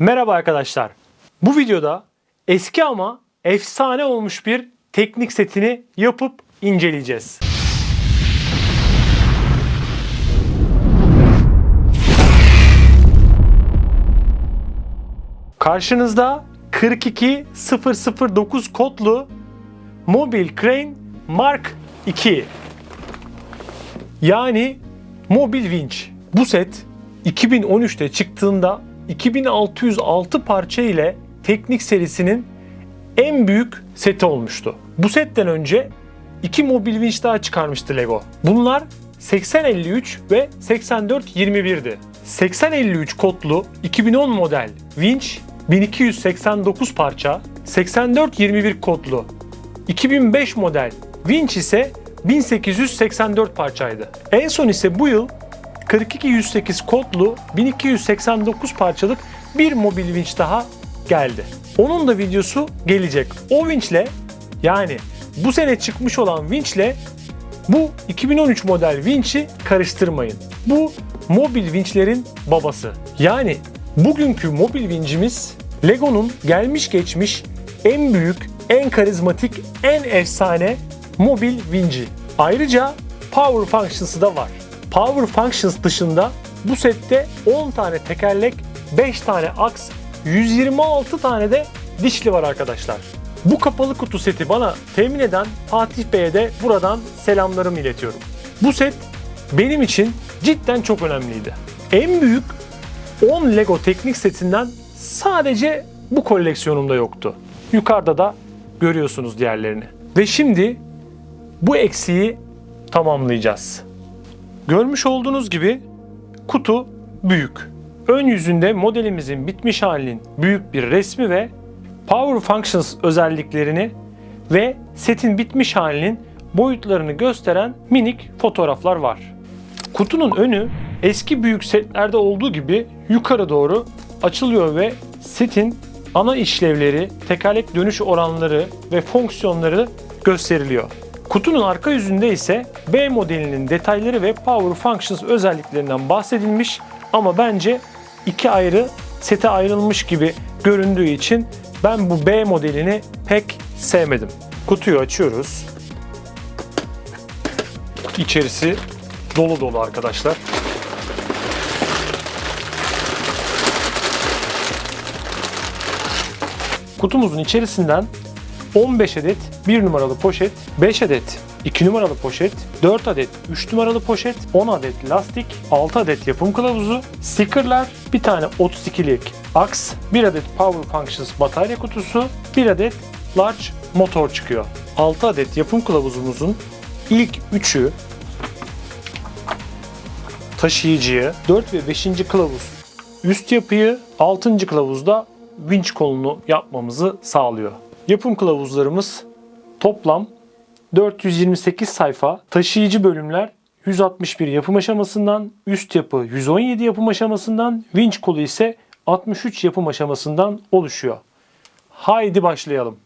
Merhaba arkadaşlar. Bu videoda eski ama efsane olmuş bir teknik setini yapıp inceleyeceğiz. Karşınızda 42009 kodlu Mobil Crane Mark II. Yani mobil vinç. Bu set 2013'te çıktığında 2606 parça ile Teknik serisinin en büyük seti olmuştu. Bu setten önce iki mobil vinç daha çıkarmıştı Lego. Bunlar 8053 ve 8421'di. 8053 kodlu 2010 model vinç 1289 parça, 8421 kodlu 2005 model vinç ise 1884 parçaydı. En son ise bu yıl 4208 kodlu 1289 parçalık bir mobil vinç daha geldi. Onun da videosu gelecek. O vinçle yani bu sene çıkmış olan vinçle bu 2013 model vinçi karıştırmayın. Bu mobil vinçlerin babası. Yani bugünkü mobil vincimiz Lego'nun gelmiş geçmiş en büyük, en karizmatik, en efsane mobil vinci. Ayrıca Power Functions'ı da var. Power Functions dışında bu sette 10 tane tekerlek, 5 tane aks, 126 tane de dişli var arkadaşlar. Bu kapalı kutu seti bana temin eden Fatih Bey'e de buradan selamlarımı iletiyorum. Bu set benim için cidden çok önemliydi. En büyük 10 Lego teknik setinden sadece bu koleksiyonumda yoktu. Yukarıda da görüyorsunuz diğerlerini. Ve şimdi bu eksiği tamamlayacağız. Görmüş olduğunuz gibi kutu büyük. Ön yüzünde modelimizin bitmiş halinin büyük bir resmi ve Power Functions özelliklerini ve setin bitmiş halinin boyutlarını gösteren minik fotoğraflar var. Kutunun önü eski büyük setlerde olduğu gibi yukarı doğru açılıyor ve setin ana işlevleri, tekerlek dönüş oranları ve fonksiyonları gösteriliyor. Kutunun arka yüzünde ise B modelinin detayları ve Power Functions özelliklerinden bahsedilmiş ama bence iki ayrı sete ayrılmış gibi göründüğü için ben bu B modelini pek sevmedim. Kutuyu açıyoruz. İçerisi dolu dolu arkadaşlar. Kutumuzun içerisinden 15 adet 1 numaralı poşet, 5 adet 2 numaralı poşet, 4 adet 3 numaralı poşet, 10 adet lastik, 6 adet yapım kılavuzu, stickerlar, bir tane 32'lik aks, 1 adet Power Functions batarya kutusu, 1 adet large motor çıkıyor. 6 adet yapım kılavuzumuzun ilk 3'ü taşıyıcıyı, 4 ve 5. kılavuz üst yapıyı, 6. kılavuzda vinç kolunu yapmamızı sağlıyor. Yapım kılavuzlarımız toplam 428 sayfa, taşıyıcı bölümler 161 yapım aşamasından, üst yapı 117 yapım aşamasından, vinç kolu ise 63 yapım aşamasından oluşuyor. Haydi başlayalım.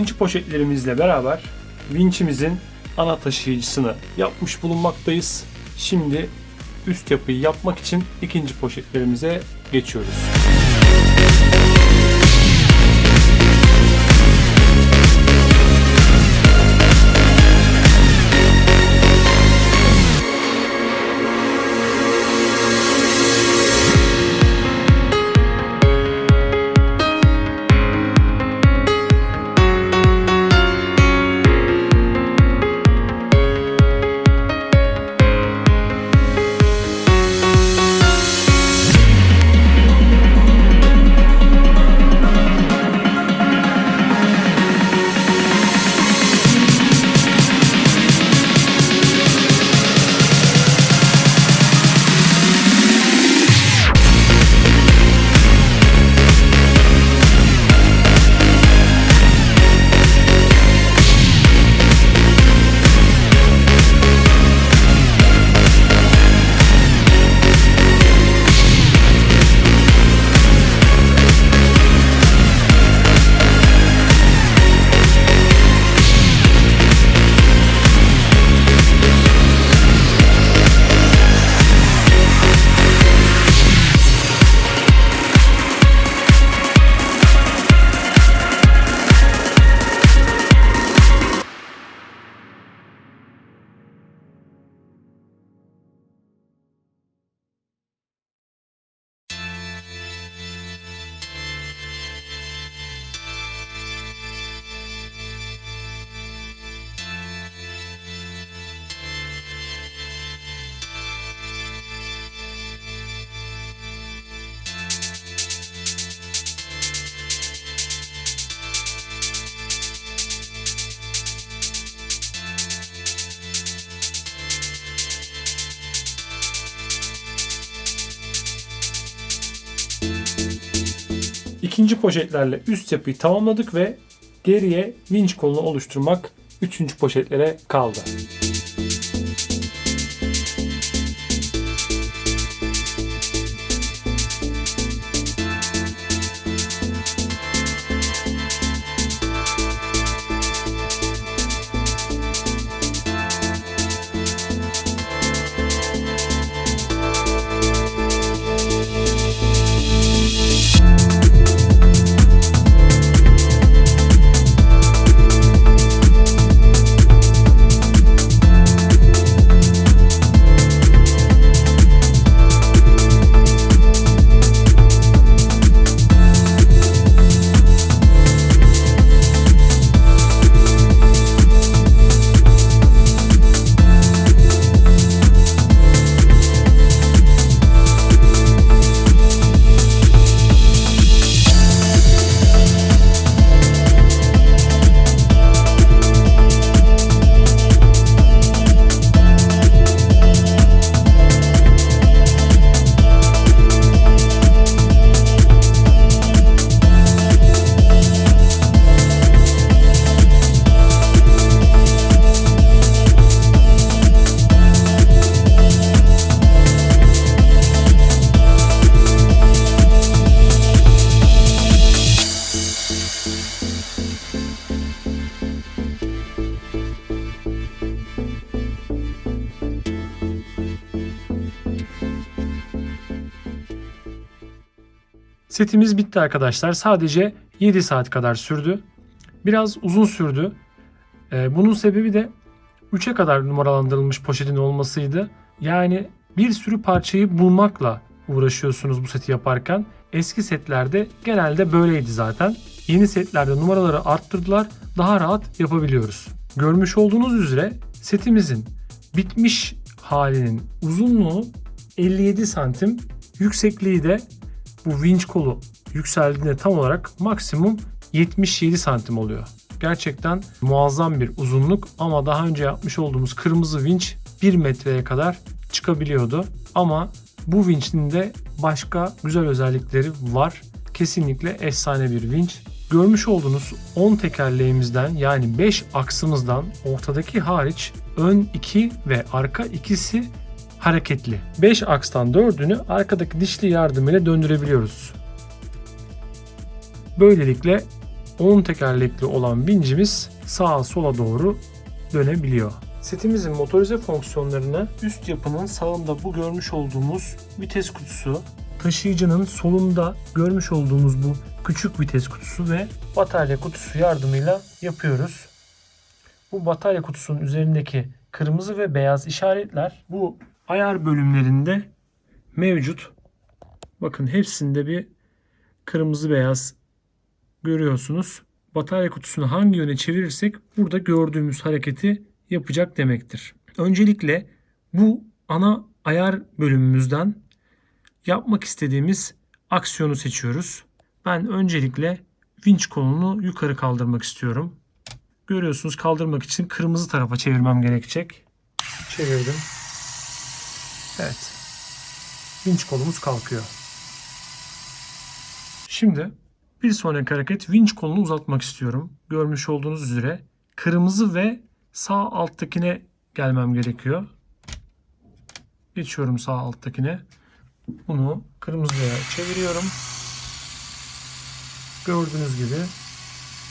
Birinci poşetlerimizle beraber vinçimizin ana taşıyıcısını yapmış bulunmaktayız. Şimdi üst yapıyı yapmak için ikinci poşetlerimize geçiyoruz. İkinci poşetlerle üst yapıyı tamamladık ve geriye vinç kolunu oluşturmak üçüncü poşetlere kaldı. Setimiz bitti arkadaşlar. Sadece 7 saat kadar sürdü. Biraz uzun sürdü. Ee, bunun sebebi de 3'e kadar numaralandırılmış poşetin olmasıydı. Yani bir sürü parçayı bulmakla uğraşıyorsunuz bu seti yaparken. Eski setlerde genelde böyleydi zaten. Yeni setlerde numaraları arttırdılar. Daha rahat yapabiliyoruz. Görmüş olduğunuz üzere setimizin bitmiş halinin uzunluğu 57 santim. Yüksekliği de bu vinç kolu yükseldiğinde tam olarak maksimum 77 santim oluyor. Gerçekten muazzam bir uzunluk ama daha önce yapmış olduğumuz kırmızı vinç 1 metreye kadar çıkabiliyordu. Ama bu vinçin de başka güzel özellikleri var. Kesinlikle efsane bir vinç. Görmüş olduğunuz 10 tekerleğimizden yani 5 aksımızdan ortadaki hariç ön 2 ve arka ikisi hareketli. 5 akstan 4'ünü arkadaki dişli yardımıyla döndürebiliyoruz. Böylelikle 10 tekerlekli olan vincimiz sağa sola doğru dönebiliyor. Setimizin motorize fonksiyonlarını üst yapının sağında bu görmüş olduğumuz vites kutusu, taşıyıcının solunda görmüş olduğumuz bu küçük vites kutusu ve batarya kutusu yardımıyla yapıyoruz. Bu batarya kutusunun üzerindeki kırmızı ve beyaz işaretler bu ayar bölümlerinde mevcut. Bakın hepsinde bir kırmızı beyaz görüyorsunuz. Batarya kutusunu hangi yöne çevirirsek burada gördüğümüz hareketi yapacak demektir. Öncelikle bu ana ayar bölümümüzden yapmak istediğimiz aksiyonu seçiyoruz. Ben öncelikle vinç kolunu yukarı kaldırmak istiyorum. Görüyorsunuz kaldırmak için kırmızı tarafa çevirmem gerekecek. Çevirdim. Evet. Vinç kolumuz kalkıyor. Şimdi bir sonraki hareket vinç kolunu uzatmak istiyorum. Görmüş olduğunuz üzere kırmızı ve sağ alttakine gelmem gerekiyor. Geçiyorum sağ alttakine. Bunu kırmızıya çeviriyorum. Gördüğünüz gibi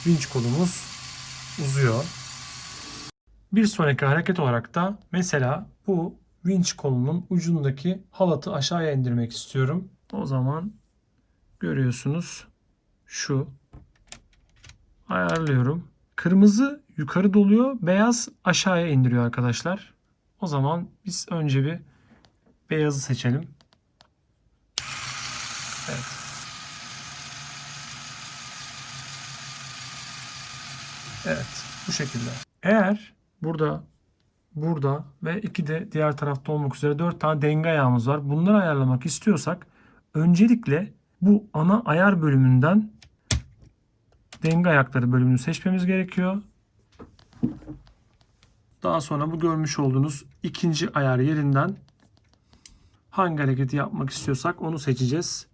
vinç kolumuz uzuyor. Bir sonraki hareket olarak da mesela bu vinç kolunun ucundaki halatı aşağıya indirmek istiyorum. O zaman görüyorsunuz şu ayarlıyorum. Kırmızı yukarı doluyor, beyaz aşağıya indiriyor arkadaşlar. O zaman biz önce bir beyazı seçelim. Evet. Evet, bu şekilde. Eğer burada burada ve iki de diğer tarafta olmak üzere dört tane denge ayağımız var. Bunları ayarlamak istiyorsak öncelikle bu ana ayar bölümünden denge ayakları bölümünü seçmemiz gerekiyor. Daha sonra bu görmüş olduğunuz ikinci ayar yerinden hangi hareketi yapmak istiyorsak onu seçeceğiz.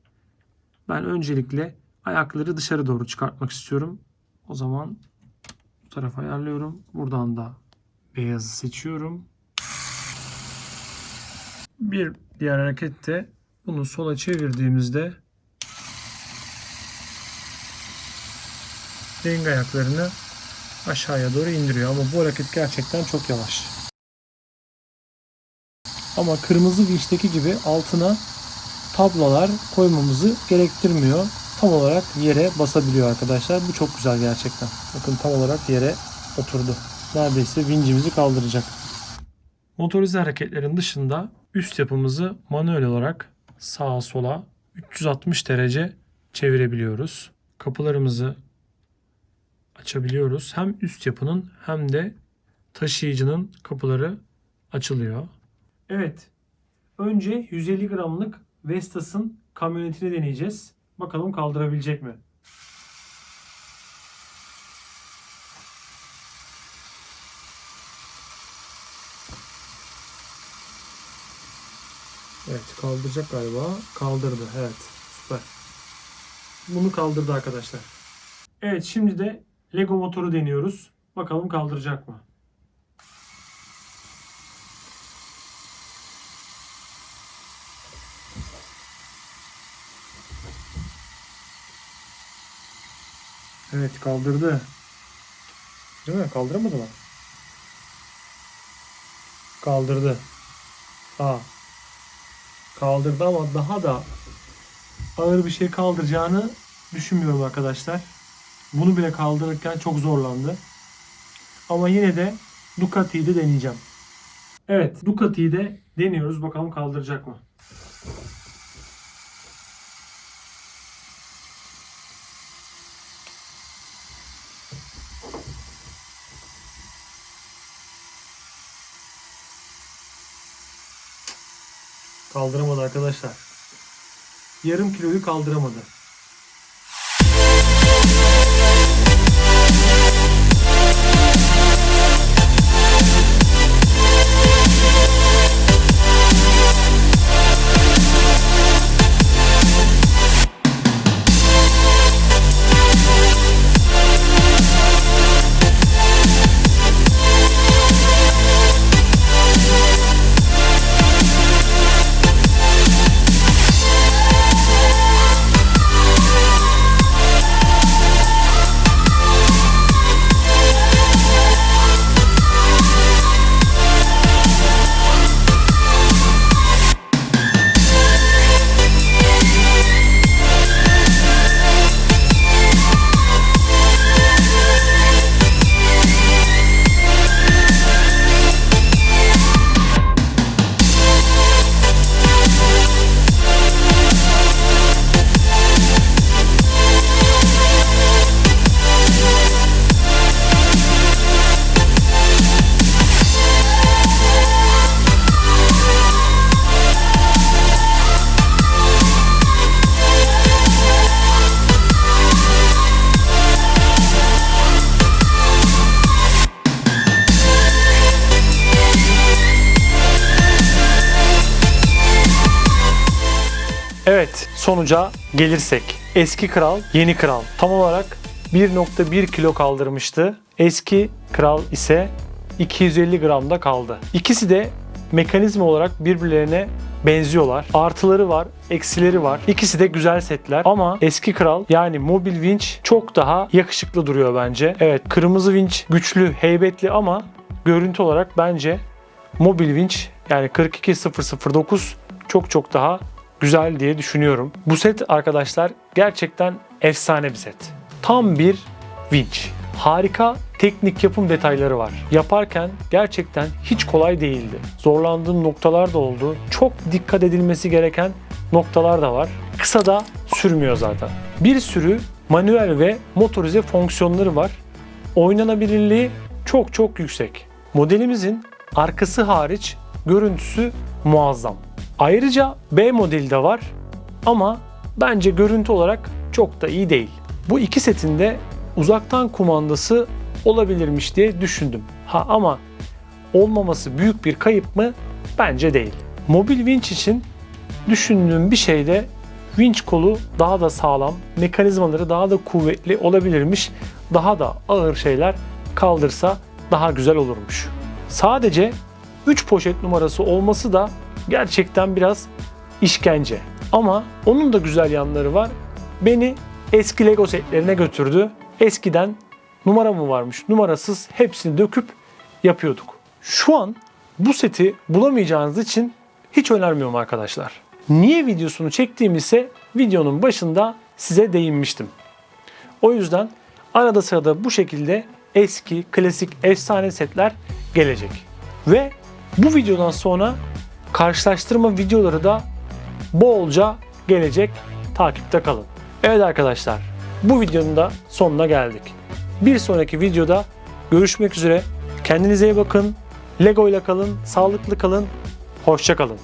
Ben öncelikle ayakları dışarı doğru çıkartmak istiyorum. O zaman bu tarafa ayarlıyorum. Buradan da beyazı seçiyorum. Bir diğer hareket de bunu sola çevirdiğimizde denge ayaklarını aşağıya doğru indiriyor. Ama bu hareket gerçekten çok yavaş. Ama kırmızı vinçteki gibi altına tablalar koymamızı gerektirmiyor. Tam olarak yere basabiliyor arkadaşlar. Bu çok güzel gerçekten. Bakın tam olarak yere oturdu. Neredeyse vincimizi kaldıracak. Motorize hareketlerin dışında üst yapımızı manuel olarak sağa sola 360 derece çevirebiliyoruz. Kapılarımızı açabiliyoruz. Hem üst yapının hem de taşıyıcının kapıları açılıyor. Evet. Önce 150 gramlık Vestas'ın kamyonetini deneyeceğiz. Bakalım kaldırabilecek mi? Evet kaldıracak galiba. Kaldırdı. Evet. Süper. Bunu kaldırdı arkadaşlar. Evet şimdi de Lego motoru deniyoruz. Bakalım kaldıracak mı? Evet kaldırdı. Değil mi? Kaldıramadı mı? Kaldırdı. Aa. Kaldırdı ama daha da ağır bir şey kaldıracağını düşünmüyorum arkadaşlar. Bunu bile kaldırırken çok zorlandı. Ama yine de Ducati'yi de deneyeceğim. Evet Ducati'yi de deniyoruz. Bakalım kaldıracak mı? Kaldıramadı arkadaşlar. Yarım kiloyu kaldıramadı. Sonuca gelirsek. Eski kral, yeni kral. Tam olarak 1.1 kilo kaldırmıştı. Eski kral ise 250 gramda kaldı. İkisi de mekanizma olarak birbirlerine benziyorlar. Artıları var, eksileri var. İkisi de güzel setler ama eski kral yani mobil vinç çok daha yakışıklı duruyor bence. Evet kırmızı vinç güçlü, heybetli ama görüntü olarak bence mobil vinç yani 42009 çok çok daha güzel diye düşünüyorum. Bu set arkadaşlar gerçekten efsane bir set. Tam bir vinç. Harika teknik yapım detayları var. Yaparken gerçekten hiç kolay değildi. Zorlandığım noktalar da oldu. Çok dikkat edilmesi gereken noktalar da var. Kısa da sürmüyor zaten. Bir sürü manuel ve motorize fonksiyonları var. Oynanabilirliği çok çok yüksek. Modelimizin arkası hariç görüntüsü muazzam. Ayrıca B modeli de var ama bence görüntü olarak çok da iyi değil. Bu iki setin de uzaktan kumandası olabilirmiş diye düşündüm. Ha ama olmaması büyük bir kayıp mı? Bence değil. Mobil vinç için düşündüğüm bir şey de vinç kolu daha da sağlam, mekanizmaları daha da kuvvetli olabilirmiş. Daha da ağır şeyler kaldırsa daha güzel olurmuş. Sadece 3 poşet numarası olması da gerçekten biraz işkence. Ama onun da güzel yanları var. Beni eski Lego setlerine götürdü. Eskiden numara mı varmış, numarasız hepsini döküp yapıyorduk. Şu an bu seti bulamayacağınız için hiç önermiyorum arkadaşlar. Niye videosunu çektiğim ise videonun başında size değinmiştim. O yüzden arada sırada bu şekilde eski, klasik, efsane setler gelecek. Ve bu videodan sonra karşılaştırma videoları da bolca gelecek. Takipte kalın. Evet arkadaşlar, bu videonun da sonuna geldik. Bir sonraki videoda görüşmek üzere. Kendinize iyi bakın. Lego ile kalın, sağlıklı kalın, hoşça kalın.